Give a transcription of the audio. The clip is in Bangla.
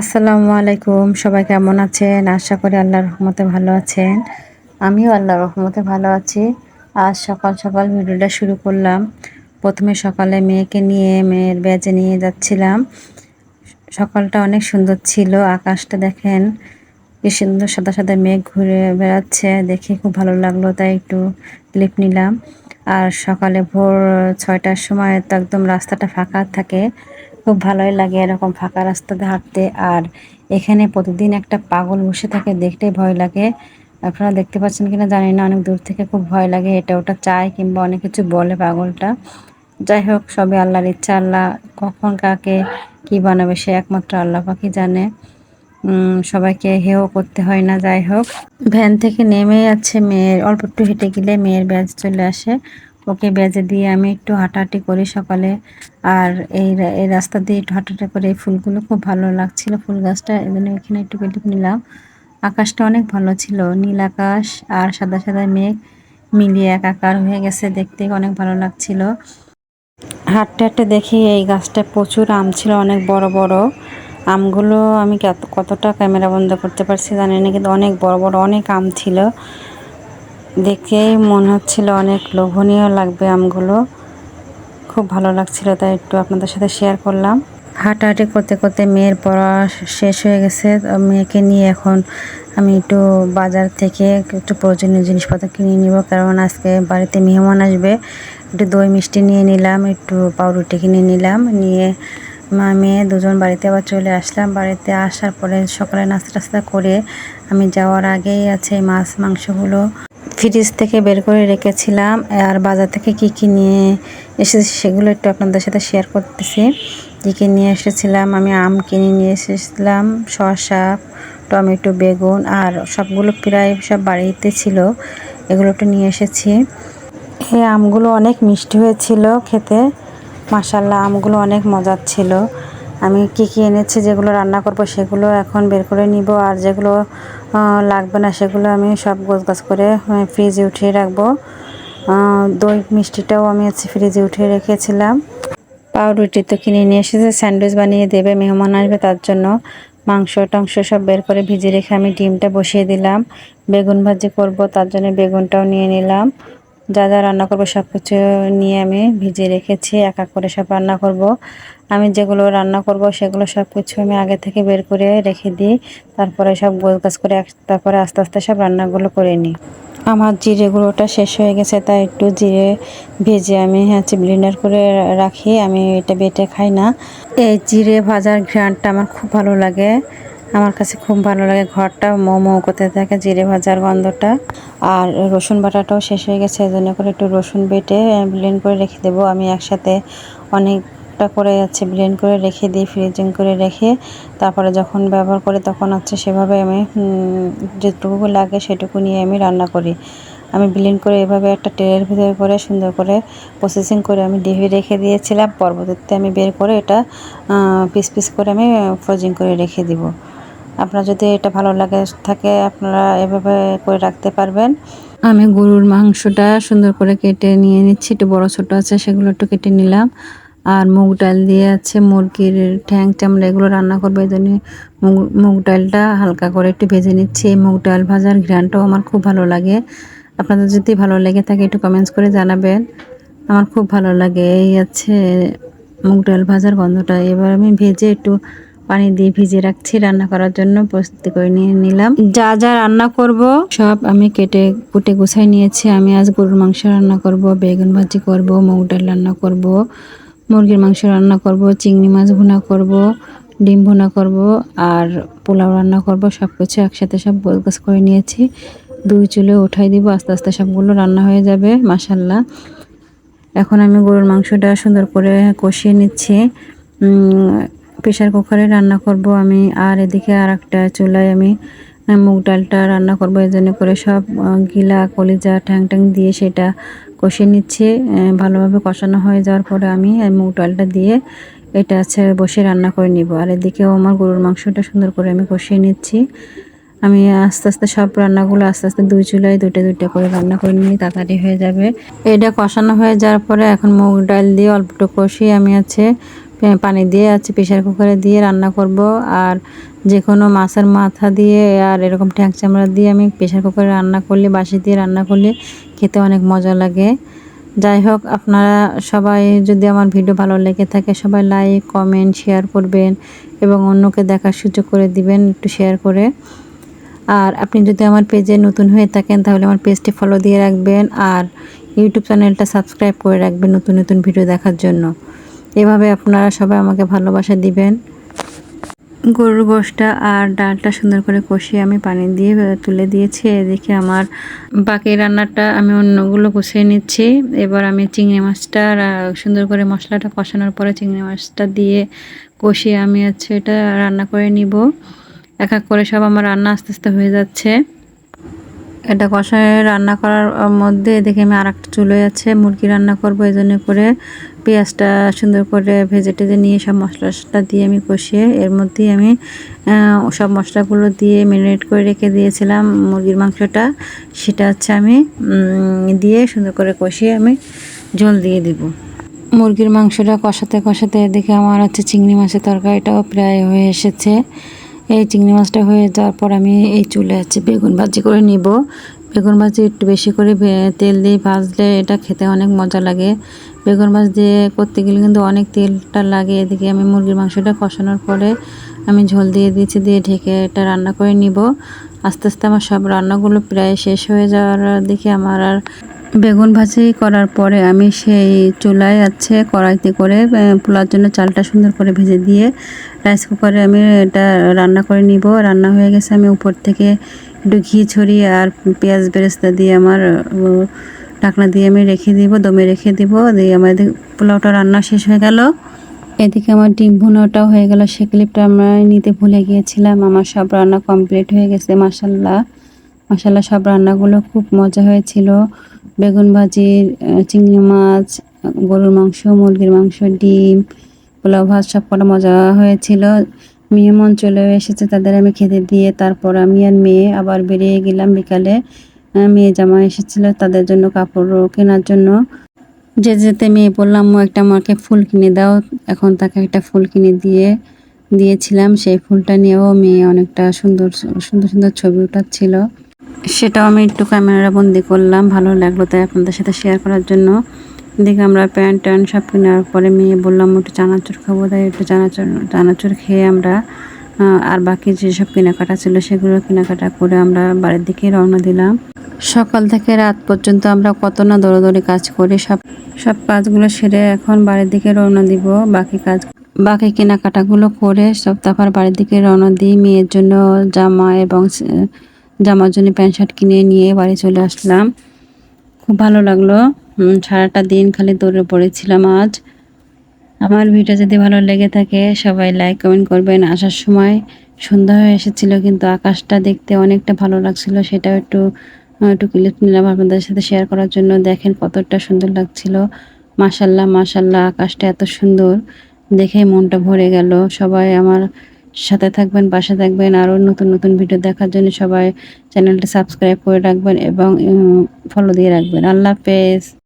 আসসালামু আলাইকুম। সবাই কেমন আছেন? আশা করি আল্লাহর রহমতে ভালো আছেন। আমিও আল্লাহর রহমতে ভালো আছি। আজ সকাল সকাল ভিডিওটা শুরু করলাম। প্রথমে সকালে মেয়েকে নিয়ে, মেয়ের ব্যাজে নিয়ে যাচ্ছিলাম। সকালটা অনেক সুন্দর ছিল। আকাশটা দেখেন কি সুন্দর সাদা সাদা মেঘ ঘুরে বেড়াচ্ছে। দেখে খুব ভালো লাগল, তাই একটু ক্লিপ নিলাম। আর সকালে ভোর ছয়টার সময় তো একদম রাস্তাটা ফাঁকা থাকে। খুব ভালোই লাগে এরকম ফাঁকা রাস্তাতে হাঁটতে। আর এখানে প্রতিদিন একটা পাগল বসে থাকে দেখতে ভয় লাগে। আপনারা দেখতে পাচ্ছেন কিনা জানি না, অনেক দূর থেকে খুব ভয় লাগে এটা ওটা চায় কিংবা অনেক কিছু বলে পাগলটা। যাই হোক, সবই আল্লাহর ইচ্ছা, আল্লাহ কখন কাকে কি বানাবে সে একমাত্র আল্লাহ পাখি জানে। সবাইকে হেও করতে হয় না, যাই হোক। ভ্যান থেকে নেমে যাচ্ছে মেয়ের, অল্প একটু হেঁটে গেলে মেয়ের ব্যাজ চলে আসে। ওকে বেজে দিয়ে আমি একটু হাঁটাহাঁটি করি সকালে। আর এই এই রাস্তা দিয়ে একটু হাঁটাহাঁটি করে এই ফুলগুলো খুব ভালো লাগছিল। ফুল গাছটা এই জন্য এখানে একটু কেটে নিলাম। আকাশটা অনেক ভালো ছিল। নীল আকাশ আর সাদা সাদা মেঘ মিলিয়ে একাকার হয়ে গেছে দেখতে। অনেক ভালো লাগছিল। হাঁটতে হাঁটতে দেখি এই গাছটা প্রচুর আম ছিল, অনেক বড় বড়। আমগুলো আমি কতটা ক্যামেরা বন্ধ করতে পারছি জানি না, কিন্তু অনেক বড় বড় অনেক আম ছিল। দেখেই মনে হচ্ছিল অনেক লোভনীয় লাগবে আমগুলো। খুব ভালো লাগছিল, তাই একটু আপনাদের সাথে শেয়ার করলাম। হাঁটাহাঁটি করতে করতে মেয়ের পড়া শেষ হয়ে গেছে। মেয়েকে নিয়ে এখন আমি একটু বাজার থেকে একটু প্রয়োজনীয় জিনিসপত্র কিনে নিব, কারণ আজকে বাড়িতে মেহমান আসবে। একটু দই মিষ্টি নিয়ে নিলাম, একটু পাউরুটি কিনে নিলাম, নিয়ে মা, মেয়ে দুজন বাড়িতে আবার চলে আসলাম। বাড়িতে আসার পরে সকালে নাস্তা টাস্তা করে আমি যাওয়ার আগেই আছে মাছ, মাংসগুলো। ফ্রিজ থেকে বের করে রেখেছিলাম, আর বাজার থেকে কি কি নিয়ে এসেছি সেগুলো একটু আপনাদের সাথে শেয়ার করতেছি। কী কী নিয়ে এসেছিলাম, আমি আম কিনে নিয়ে এসেছিলাম, শসা, টমেটো, বেগুন, আর সবগুলো প্রায় সব বাড়িতে ছিল, এগুলো একটু নিয়ে এসেছি। এই আমগুলো অনেক মিষ্টি হয়েছিল খেতে মাসাল্লাহ আমগুলো অনেক মজার ছিল। আমি কি কি এনেছি, যেগুলো রান্না করব সেগুলো এখন বের করে নিব, আর যেগুলো লাগবে না সেগুলো আমি সব গোছ গাছ করে ফ্রিজে উঠিয়ে রাখব। দই মিষ্টিটাও আমি ফ্রিজে উঠিয়ে রেখেছিলাম। পাউরুটি তো কিনে নিয়ে এসেছে, স্যান্ডউইচ বানিয়ে দেবে, মেহমান আসবে তার জন্য। মাংস টাংস সব বের করে ভিজে রেখে আমি ডিমটা বসিয়ে দিলাম। বেগুন ভাজি করব, তার জন্য বেগুনটাও নিয়ে নিলাম। যা যা রান্না করব সব কিছু নিয়ে আমি ভিজিয়ে রেখেছি, এক এক করে সব রান্না করব। আমি যেগুলো রান্না করব সেগুলো সব কিছু আমি আগে থেকে বের করে রেখে দিই, তারপরে সব গোল কাজ করে তারপরে আস্তে আস্তে সব রান্নাগুলো করে নিই। আমার জিরে গুঁড়োটা শেষ হয়ে গেছে, তাই একটু জিরে ভেজে আমি হচ্ছে ব্লেন্ডার করে রাখি, আমি এটা বেটে খাই না। এই জিরে ভাজার ঘ্রানটা আমার খুব ভালো লাগে। আমার কাছে খুব ভালো লাগে ঘরটা, মোমো করতে থাকে, জিরে ভাজার গন্ধটা। আর রসুন বাটাটাও শেষ হয়ে গেছে এই জন্য করে একটু রসুন বেটে ব্লেন্ড করে রেখে দেবো। আমি একসাথে অনেকটা করে যাচ্ছে ব্লেন্ড করে রেখে দিই ফ্রিজিং করে রেখে। তারপরে যখন ব্যবহার করি তখন হচ্ছে সেভাবে আমি যেটুকু লাগে সেটুকু নিয়ে আমি রান্না করি। আমি ব্লেন্ড করে এভাবে একটা ট্রের ভিতরে করে সুন্দর করে প্রসেসিং করে আমি ডিভি রেখে দিয়েছিলাম। পরবর্তীতে আমি বের করে এটা পিস পিস করে আমি ফ্রোজিং করে রেখে দিব। আপনার যদি এটা ভালো লাগে, থাকে আপনারা এভাবে করে রাখতে পারবেন। আমি গরুর মাংসটা সুন্দর করে কেটে নিয়ে নিচ্ছি, একটু বড়ো ছোটো আছে, সেগুলো একটু কেটে নিলাম। আর মুগ ডাল দিয়ে আছে, মুরগির ঠ্যাং চামড়া, এগুলো রান্না করব, এই জন্য মুগ ডালটা হালকা করে একটু ভেজে নিচ্ছি। এই মুগ ডাল ভাজার ঘ্রানটাও আমার খুব ভালো লাগে। আপনাদের যদি ভালো লেগে থাকে, একটু কমেন্টস করে জানাবেন। আমার খুব ভালো লাগে, এই আছে মুগ ডাল ভাজার গন্ধটা। এবার আমি ভেজে একটু পানি দিয়ে ভিজে রাখছি, রান্না করার জন্য প্রস্তুতি করে নিয়ে নিলাম। যা যা রান্না করব, সব আমি কেটে কুটে গুছাই নিয়েছি। আমি আজ গরুর মাংস রান্না করব, বেগুন ভাজি করব মুগ ডাল রান্না করব, মুরগির মাংস রান্না করব, চিংড়ি মাছ ভুনা করব, ডিম ভুনা করব, আর পোলাও রান্না করব। সব কিছু একসাথে সব গোলগাছ করে নিয়েছি। দুই চুলে উঠাই দিব, আস্তে আস্তে সবগুলো রান্না হয়ে যাবে মাসাল্লাহ এখন আমি গরুর মাংসটা সুন্দর করে কষিয়ে নিচ্ছি। প্রেশার কুকারে রান্না করব আমি, আর এদিকে আর একটা চুলায় আমি মুগ ডালটা রান্না করব, এই জন্য করে সব গিলা, কলিজা, ঠ্যাং ট্যাং দিয়ে সেটা কষিয়ে নিচ্ছি। ভালোভাবে কষানো হয়ে যাওয়ার পরে আমি মুগ ডালটা দিয়ে এটা আছে বসে রান্না করে নিব। আর এদিকেও আমার গরুর মাংসটা সুন্দর করে আমি কষিয়ে নিচ্ছি। আমি আস্তে আস্তে সব রান্নাগুলো আস্তে আস্তে দুই চুলায় দুটো দুটো করে রান্না করে নিই তাড়াতাড়ি হয়ে যাবে। এটা কষানো হয়ে যাওয়ার পরে এখন মুগ ডাল দিয়ে অল্পটু কষিয়ে আমি আছে পানি দিয়ে আছে প্রেশার কুকারে দিয়ে রান্না করব। আর যে কোনো মাছের মাথা দিয়ে আর এরকম ট্যাং চামড়া দিয়ে আমি প্রেশার কুকারে রান্না করলে, বাসি দিয়ে রান্না করলে খেতে অনেক মজা লাগে। যাই হোক, আপনারা সবাই যদি আমার ভিডিও ভালো লেগে থাকে, সবাই লাইক কমেন্ট শেয়ার করবেন এবং অন্যকে দেখার সুযোগ করে দিবেন একটু শেয়ার করে। আর আপনি যদি আমার পেজে নতুন হয়ে থাকেন, তাহলে আমার পেজটি ফলো দিয়ে রাখবেন। আর ইউটিউব চ্যানেলটা সাবস্ক্রাইব করে রাখবেন নতুন নতুন ভিডিও দেখার জন্য। এভাবে আপনারা সবাই আমাকে ভালোবাসা দিবেন। গরুর গোশটা আর ডালটা সুন্দর করে কষিয়ে আমি পানি দিয়ে তুলে দিয়েছি। এদিকে আমার বাকি রান্নাটা আমি অন্যগুলো কষিয়ে নিচ্ছি। এবার আমি চিংড়ি মাছটা সুন্দর করে মশলাটা কষানোর পরে চিংড়ি মাছটা দিয়ে কষিয়ে আমি হচ্ছে এটা রান্না করে নিব। এক এক করে সব আমার রান্না আস্তে আস্তে হয়ে যাচ্ছে। এটা কষায় রান্না করার মধ্যে দেখে আমি আর একটা চুলোয় আছে, মুরগি রান্না করব এই জন্য করে পেঁয়াজটা সুন্দর করে ভেজে টেজে নিয়ে সব মশলাটা দিয়ে আমি কষিয়ে, এর মধ্যেই আমি সব মশলাগুলো দিয়ে ম্যারিনেট করে রেখে দিয়েছিলাম মুরগির মাংসটা, সেটা হচ্ছে আমি দিয়ে সুন্দর করে কষিয়ে আমি জল দিয়ে দিব। মুরগির মাংসটা কষাতে কষাতে এদিকে আমার হচ্ছে চিংড়ি মাছের তরকারিটাও প্রায় হয়ে এসেছে। এই চিংড়ি মাছটা হয়ে যাওয়ার পর আমি এই চুলে হচ্ছে বেগুন ভাজি করে নিব। বেগুন ভাজি একটু বেশি করে তেল দিয়ে ভাজলে এটা খেতে অনেক মজা লাগে। বেগুন ভাজ দিয়ে করতে গেলে কিন্তু অনেক তেলটা লাগে। এদিকে আমি মুরগির মাংসটা কষানোর পরে আমি ঝোল দিয়ে দিয়েছি, দিয়ে ঢেকে এটা রান্না করে নিব। আস্তে আস্তে আমার সব রান্নাগুলো প্রায় শেষ হয়ে যাওয়ার দিকে আমার আর বেগুন ভাজি করার পরে আমি সেই চুলায় আছে কড়াইতে করে পোলার জন্য চালটা সুন্দর করে ভেজে দিয়ে রাইস কুকারে আমি এটা রান্না করে নিব। রান্না হয়ে গেছে, আমি উপর থেকে একটু ঘি ছড়িয়ে আর পেঁয়াজ বেরেস্তা দিয়ে আমার ঢাকনা দিয়ে আমি রেখে দিব, দমে রেখে দিব, দিয়ে আমার পোলাওটা রান্না শেষ হয়ে গেল। এদিকে আমার ডিম ভুনাটাও হয়ে গেল, সে ক্লিপটা আমরা নিতে ভুলে গিয়েছিলাম, আমার সব রান্না কমপ্লিট হয়ে গেছে মাসাল্লাহ মাসাল্লাহ সব রান্নাগুলো খুব মজা হয়েছিল। বেগুন ভাজি চিংড়ি মাছ গরুর মাংস মুরগির মাংস ডিম পোলাও ভাত সব কটা মজা হয়েছিল। মেহমান চলে এসেছে তাদের আমি খেতে দিয়ে তারপর আমি আর মেয়ে আবার বেরিয়ে গেলাম বিকালে। মেয়ে জামা এসেছিল তাদের জন্য কাপড় কেনার জন্য। যে যেতে মেয়ে বললাম "আম্মু, একটা আমাকে ফুল কিনে দাও। এখন তাকে একটা ফুল কিনে দিয়ে দিয়েছিলাম। সেই ফুলটা নিয়েও মেয়ে অনেকটা সুন্দর সুন্দর সুন্দর ছবি উঠাচ্ছিল। সেটাও আমি একটু ক্যামেরা বন্দি করলাম। ভালো লাগল তাই আপনাদের সাথে শেয়ার করার জন্য। দেখে আমরা প্যান্ট ট্যান্ট সব কেনার পরে মেয়ে বললাম একটু চানাচুর খাব। তাই একটু চানাচুর চানাচুর খেয়ে আমরা আর বাকি যেসব কেনাকাটা ছিল সেগুলো কেনাকাটা করে আমরা বাড়ির দিকে রওনা দিলাম। সকাল থেকে রাত পর্যন্ত আমরা কত না দৌড়াদৌড়ি কাজ করি সব সব কাজগুলো সেরে এখন বাড়ির দিকে রওনা দিব। বাকি কাজ, বাকি কেনাকাটাগুলো করে সব তারপর বাড়ির দিকে রওনা দিই। মেয়ের জন্য জামা এবং জামার জন্য প্যান্ট শার্ট কিনে নিয়ে বাড়ি চলে আসলাম। খুব ভালো লাগল। সারাটা দিন খালি দৌড়ে পড়েছিলাম আজ। আমার ভিডিও যদি ভালো লেগে থাকে, সবাই লাইক কমেন্ট করবেন। আসার সময় সন্ধ্যা হয়ে এসেছিল, কিন্তু আকাশটা দেখতে অনেকটা ভালো লাগছিল। সেটাও একটু একটু ক্লিপ নিলাম আপনাদের সাথে শেয়ার করার জন্য। দেখেন কতটা সুন্দর লাগছিল। মাশাল্লাহ মাশাল্লাহ আকাশটা এত সুন্দর। দেখে মনটা ভরে গেল। সবাই আমার সাথে থাকবেন, পাশে থাকবেন, আরও নতুন নতুন ভিডিও দেখার জন্য সবাই চ্যানেলটি সাবস্ক্রাইব করে রাখবেন এবং ফলো দিয়ে রাখবেন। আল্লাহ হাফেজ।